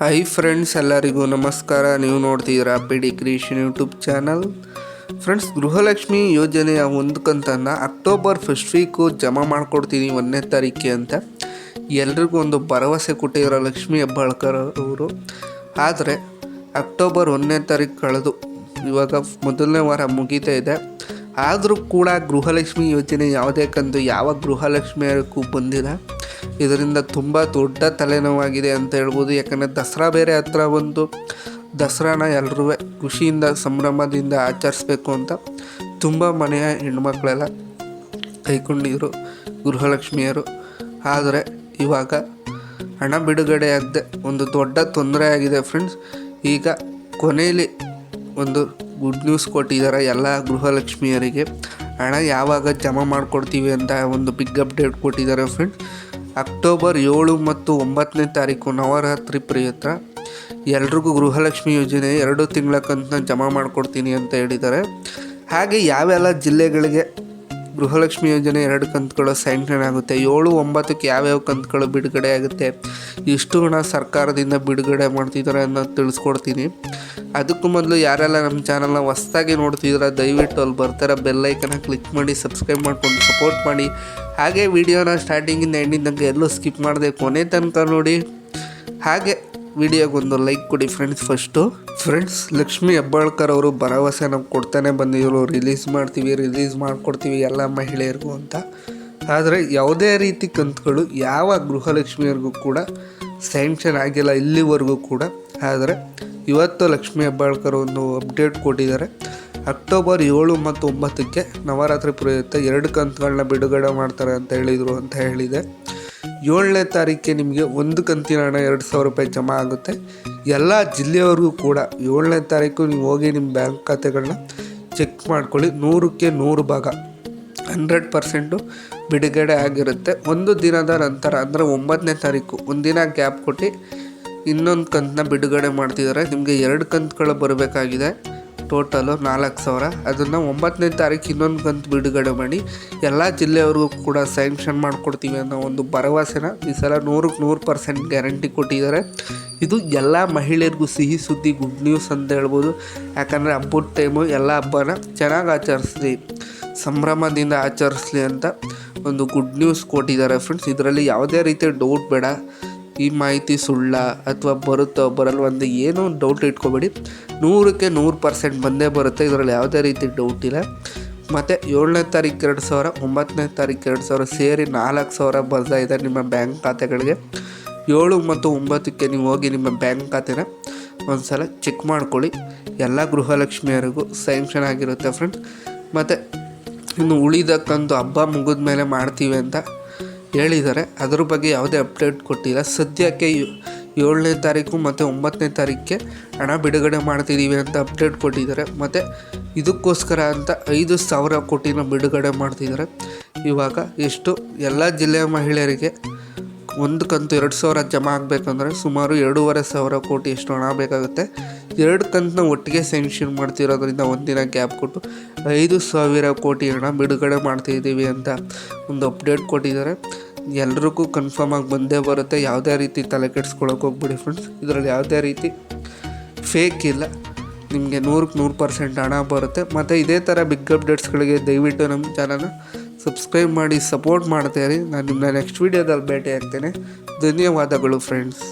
Hi friends ಎಲ್ಲರಿಗೂ ನಮಸ್ಕಾರ. ನೀವು ನೋಡ್ತಿದ್ದೀರಾ P D creation YouTube channel. Friends Gruhalakshmi ಯೋಜನೆಯ ಒಂದು ಕಂತನ್ನು ಅಕ್ಟೋಬರ್ ಫಸ್ಟ್ ವೀಕು ಜಮಾ ಮಾಡ್ಕೊಡ್ತೀನಿ ಒಂದನೇ ತಾರೀಕಿಗೆ ಅಂತ. ಎಲ್ರಿಗೂ ಒಂದು ಭರವಸೆ ಕೊಟ್ಟಿರೋ ಲಕ್ಷ್ಮಿ ಹೆಬ್ಬಾಳ್ಕರ್ ಅವರು. ಆದರೆ, ಅಕ್ಟೋಬರ್ ಒಂದನೇ ತಾರೀಕು ಕಳೆದು ಇವಾಗ ಮೊದಲನೇ ವಾರ ಮುಗೀತಾ ಇದೆ. ಆದರೂ ಕೂಡ ಗೃಹಲಕ್ಷ್ಮಿ ಯೋಜನೆ ಯಾವುದೇ ಕಂದು ಯಾವ ಗೃಹಲಕ್ಷ್ಮಿಯಕ್ಕೂ ಬಂದಿಲ್ಲ. ಇದರಿಂದ ತುಂಬ ದೊಡ್ಡ ತಲೆನೋವಾಗಿದೆ ಅಂತ ಹೇಳ್ಬೋದು. ಯಾಕಂದರೆ ದಸರಾ ಬೇರೆ ಹತ್ರ ಬಂದು ದಸರಾನ ಎಲ್ಲರೂ ಖುಷಿಯಿಂದ, ಸಂಭ್ರಮದಿಂದ ಆಚರಿಸ್ಬೇಕು ಅಂತ ತುಂಬ ಮನೆಯ ಹೆಣ್ಮಕ್ಳೆಲ್ಲ ಕೈಕೊಂಡಿದ್ರು ಗೃಹಲಕ್ಷ್ಮಿಯರು. ಆದರೆ ಇವಾಗ ಹಣ ಬಿಡುಗಡೆ ಆಗದೆ ಒಂದು ದೊಡ್ಡ ತೊಂದರೆ ಆಗಿದೆ ಫ್ರೆಂಡ್ಸ್. ಈಗ ಕೊನೆಯಲ್ಲಿ ಒಂದು ಗುಡ್ ನ್ಯೂಸ್ ಕೊಟ್ಟಿದ್ದಾರೆ ಎಲ್ಲ ಗೃಹಲಕ್ಷ್ಮಿಯರಿಗೆ. ಹಣ ಯಾವಾಗ ಜಮಾ ಮಾಡಿಕೊಡ್ತೀವಿ ಅಂತ ಒಂದು ಬಿಗ್ ಅಪ್ಡೇಟ್ ಕೊಟ್ಟಿದ್ದಾರೆ ಫ್ರೆಂಡ್ಸ್ ಅಕ್ಟೋಬರ್ ಏಳು ಮತ್ತು ಒಂಬತ್ತನೇ ತಾರೀಕು ನವರಾತ್ರಿ ಪ್ರಯುಕ್ತ ಎಲ್ರಿಗೂ ಗೃಹಲಕ್ಷ್ಮಿ ಯೋಜನೆ ಎರಡು ತಿಂಗಳ ಕಂತನ್ನ ಜಮಾ ಮಾಡಿಕೊಡ್ತೀನಿ ಅಂತ ಹೇಳಿದ್ದಾರೆ. ಹಾಗೆ ಯಾವೆಲ್ಲ ಜಿಲ್ಲೆಗಳಿಗೆ ಗೃಹಲಕ್ಷ್ಮಿ ಯೋಜನೆ ಎರಡು ಕಂತುಗಳು ಸ್ಯಾಂಕ್ಷನ್ ಆಗುತ್ತೆ. ಏಳು, ಒಂಬತ್ತಕ್ಕೆ ಯಾವ್ಯಾವ ಕಂತುಗಳು ಬಿಡುಗಡೆ ಆಗುತ್ತೆ? ಎಷ್ಟು ಹಣ ಸರ್ಕಾರದಿಂದ ಬಿಡುಗಡೆ ಮಾಡ್ತಿದ್ದಾರೆ ಅನ್ನೋದು ತಿಳಿಸ್ಕೊಡ್ತೀನಿ. ಅದಕ್ಕೂ ಮೊದಲು ಯಾರೆಲ್ಲ ನಮ್ಮ ಚಾನಲ್ನ ಹೊಸ್ದಾಗಿ ನೋಡ್ತಿದ್ದೀರ, ದಯವಿಟ್ಟು ಅಲ್ಲಿ ಬರ್ತಾರೆ ಬೆಲ್ಲೈಕನ್ನ ಕ್ಲಿಕ್ ಮಾಡಿ ಸಬ್ಸ್ಕ್ರೈಬ್ ಮಾಡ್ಕೊಂಡು ಸಪೋರ್ಟ್ ಮಾಡಿ. ಹಾಗೆ ವಿಡಿಯೋನ ಸ್ಟಾರ್ಟಿಂಗಿಂದ ಎಂಡಿಂಗ್ ತನಕ ಎಲ್ಲೂ ಸ್ಕಿಪ್ ಮಾಡಿದೆ ಕೊನೆ ತನಕ ನೋಡಿ. ಹಾಗೆ ವಿಡಿಯೋಗೊಂದು ಲೈಕ್ ಕೊಡಿ friends first friends Lakshmi Hebbalkar ಅವರು ಭರವಸೆ ನಮ್ಗೆ ಕೊಡ್ತಾನೆ ಬಂದಿದ್ರು ರಿಲೀಸ್ ಮಾಡ್ತೀವಿ ರಿಲೀಸ್ ಮಾಡಿಕೊಡ್ತೀವಿ ಎಲ್ಲ ಮಹಿಳೆಯರಿಗೂ ಅಂತ. ಆದರೆ ಯಾವುದೇ ರೀತಿ ಕಂತುಗಳು ಯಾವ ಗೃಹಲಕ್ಷ್ಮಿಯರಿಗೂ ಕೂಡ ಸ್ಯಾಂಕ್ಷನ್ ಆಗಿಲ್ಲ ಇಲ್ಲಿವರೆಗೂ ಕೂಡ. ಆದರೆ ಇವತ್ತು ಲಕ್ಷ್ಮಿ ಹೆಬ್ಬಾಳ್ಕರ್ ಒಂದು ಅಪ್ಡೇಟ್ ಕೊಟ್ಟಿದ್ದಾರೆ. ಅಕ್ಟೋಬರ್ ಏಳು ಮತ್ತು ಒಂಬತ್ತಕ್ಕೆ ನವರಾತ್ರಿ ಪ್ರಯುಕ್ತ ಎರಡು ಕಂತುಗಳನ್ನ ಬಿಡುಗಡೆ ಮಾಡ್ತಾರೆ ಅಂತ ಹೇಳಿದರು ಅಂತ ಹೇಳಿದೆ. ಏಳನೇ ತಾರೀಕಿಗೆ ನಿಮಗೆ ಒಂದು ಕಂತಿನ ಹಣ ಎರಡು ಸಾವಿರ ರೂಪಾಯಿ ಜಮಾ ಆಗುತ್ತೆ. ಎಲ್ಲ ಜಿಲ್ಲೆಯವ್ರಿಗೂ ಕೂಡ ಏಳನೇ ತಾರೀಕು ನೀವು ಹೋಗಿ ನಿಮ್ಮ ಬ್ಯಾಂಕ್ ಖಾತೆಗಳನ್ನ ಚೆಕ್ ಮಾಡ್ಕೊಳ್ಳಿ. ನೂರಕ್ಕೆ ನೂರು ಭಾಗ. ಹಂಡ್ರೆಡ್ ಪರ್ಸೆಂಟು ಬಿಡುಗಡೆ ಆಗಿರುತ್ತೆ. ಒಂದು ದಿನದ ನಂತರ, ಅಂದರೆ ಒಂಬತ್ತನೇ ತಾರೀಕು ಒಂದಿನ ಗ್ಯಾಪ್ ಕೊಟ್ಟು ಇನ್ನೊಂದು ಕಂತನ್ನ ಬಿಡುಗಡೆ ಮಾಡ್ತಿದ್ದಾರೆ. ನಿಮಗೆ ಎರಡು ಕಂತುಗಳು ಬರಬೇಕಾಗಿದೆ. ಟೋಟಲು ನಾಲ್ಕು ಸಾವಿರ. ಅದನ್ನು ಒಂಬತ್ತನೇ ತಾರೀಕು ಇನ್ನೊಂದು ಕಂತು ಬಿಡುಗಡೆ ಮಾಡಿ ಎಲ್ಲ ಜಿಲ್ಲೆಯವ್ರಿಗೂ ಕೂಡ ಸ್ಯಾಂಕ್ಷನ್ ಮಾಡಿಕೊಡ್ತೀವಿ ಅನ್ನೋ ಒಂದು ಭರವಸೆನ ಈ ಸಲ ನೂರಕ್ಕೆ ನೂರು ಪರ್ಸೆಂಟ್ ಗ್ಯಾರಂಟಿ ಕೊಟ್ಟಿದ್ದಾರೆ. ಇದು ಎಲ್ಲ ಮಹಿಳೆಯರಿಗೂ ಸಿಹಿ ಸುದ್ದಿ ಗುಡ್ ನ್ಯೂಸ್ ಅಂತ ಹೇಳ್ಬೋದು. ಯಾಕಂದರೆ ಹಬ್ಬದ ಟೈಮು ಎಲ್ಲ ಹಬ್ಬನ ಚೆನ್ನಾಗಿ ಆಚರಿಸ್ಲಿ, ಸಂಭ್ರಮದಿಂದ ಆಚರಿಸ್ಲಿ ಅಂತ ಒಂದು ಗುಡ್ ನ್ಯೂಸ್ ಕೊಟ್ಟಿದ್ದಾರೆ ಫ್ರೆಂಡ್ಸ್ ಇದರಲ್ಲಿ ಯಾವುದೇ ರೀತಿಯ ಡೌಟ್ ಬೇಡ. ಈ ಮಾಹಿತಿ ಸುಳ್ಳ ಅಥವಾ ಬರುತ್ತೋ ಬರಲ್ವ ಅಂತ ಏನೂ ಡೌಟ್ ಇಟ್ಕೋಬೇಡಿ. ನೂರಕ್ಕೆ ನೂರು ಪರ್ಸೆಂಟ್ ಬಂದೇ ಬರುತ್ತೆ, ಇದರಲ್ಲಿ ಯಾವುದೇ ರೀತಿ ಡೌಟ್ ಇಲ್ಲ. ಮತ್ತು ಏಳನೇ ತಾರೀಕು ಎರಡು ಸಾವಿರ, ಒಂಬತ್ತನೇ ತಾರೀಕು ಎರಡು ಸಾವಿರ ಸೇರಿ ನಾಲ್ಕು ಸಾವಿರ ಬರ್ತಾ ಇದೆ ನಿಮ್ಮ ಬ್ಯಾಂಕ್ ಖಾತೆಗಳಿಗೆ. ಏಳು ಮತ್ತು ಒಂಬತ್ತಕ್ಕೆ ನೀವು ಹೋಗಿ ನಿಮ್ಮ ಬ್ಯಾಂಕ್ ಖಾತೆನ ಒಂದು ಸಲ ಚೆಕ್ ಮಾಡ್ಕೊಳ್ಳಿ. ಎಲ್ಲ ಗೃಹಲಕ್ಷ್ಮಿಯರಿಗೂ ಸ್ಯಾಂಕ್ಷನ್ ಆಗಿರುತ್ತೆ ಫ್ರೆಂಡ್ಸ್ ಮತ್ತು ಇನ್ನು ಉಳಿದಕ್ಕಂತೂ ಹಬ್ಬ ಮುಗಿದ ಮೇಲೆ ಮಾಡ್ತೀವಿ ಅಂತ ಹೇಳಿದ್ದಾರೆ. ಅದ್ರ ಬಗ್ಗೆ ಯಾವುದೇ ಅಪ್ಡೇಟ್ ಕೊಟ್ಟಿಲ್ಲ. ಸದ್ಯಕ್ಕೆ ಏಳನೇ ತಾರೀಕು ಮತ್ತು ಒಂಬತ್ತನೇ ತಾರೀಕಿಗೆ ಹಣ ಬಿಡುಗಡೆ ಮಾಡ್ತಿದ್ದೀವಿ ಅಂತ ಅಪ್ಡೇಟ್ ಕೊಟ್ಟಿದ್ದಾರೆ. ಮತ್ತು ಇದಕ್ಕೋಸ್ಕರ ಅಂತ ಐದು ಸಾವಿರ ಕೋಟಿನ ಬಿಡುಗಡೆ ಮಾಡ್ತಿದ್ದಾರೆ. ಇವಾಗ ಎಷ್ಟು? ಎಲ್ಲ ಜಿಲ್ಲೆಯ ಮಹಿಳೆಯರಿಗೆ ಒಂದು ಕಂತು ಎರಡು ಸಾವಿರ ಜಮಾ ಆಗಬೇಕಂದ್ರೆ ಸುಮಾರು ಎರಡೂವರೆ ಸಾವಿರ ಕೋಟಿ ಎಷ್ಟು ಹಣ ಬೇಕಾಗುತ್ತೆ. ಎರಡು ಕಂತನ್ನ ಒಟ್ಟಿಗೆ ಸ್ಯಾಂಕ್ಷನ್ ಮಾಡ್ತಿರೋದ್ರಿಂದ ಒಂದಿನ ಗ್ಯಾಪ್ ಕೊಟ್ಟು ಐದು ಸಾವಿರ ಕೋಟಿ ಹಣ ಬಿಡುಗಡೆ ಮಾಡ್ತಿದ್ದೀವಿ ಅಂತ ಒಂದು ಅಪ್ಡೇಟ್ ಕೊಟ್ಟಿದ್ದಾರೆ. ಎಲ್ರಿಗೂ ಕನ್ಫರ್ಮ್ ಆಗಿ ಬಂದೇ ಬರುತ್ತೆ. ಯಾವುದೇ ರೀತಿ ತಲೆ ಕೆಡ್ಸ್ಕೊಳಕ್ಕೆ ಹೋಗ್ಬಿಡಿ ಫ್ರೆಂಡ್ಸ್ ಇದರಲ್ಲಿ ಯಾವುದೇ ರೀತಿ ಫೇಕ್ ಇಲ್ಲ. ನಿಮಗೆ ನೂರಕ್ಕೆ ನೂರು ಪರ್ಸೆಂಟ್ ಹಣ ಬರುತ್ತೆ. ಮತ್ತು ಇದೇ ಥರ ಬಿಗ್ ಅಪ್ಡೇಟ್ಸ್ಗಳಿಗೆ ದಯವಿಟ್ಟು ನಮ್ಮ ಚಾನಲ್ನ ಸಬ್ಸ್ಕ್ರೈಬ್ ಮಾಡಿ ಸಪೋರ್ಟ್ ಮಾಡ್ತಾ ನಾನು ನಿಮ್ಮನ್ನ ನೆಕ್ಸ್ಟ್ ವೀಡಿಯೋದಲ್ಲಿ ಭೇಟಿ ಆಗ್ತೇನೆ ಧನ್ಯವಾದಗಳು ಫ್ರೆಂಡ್ಸ್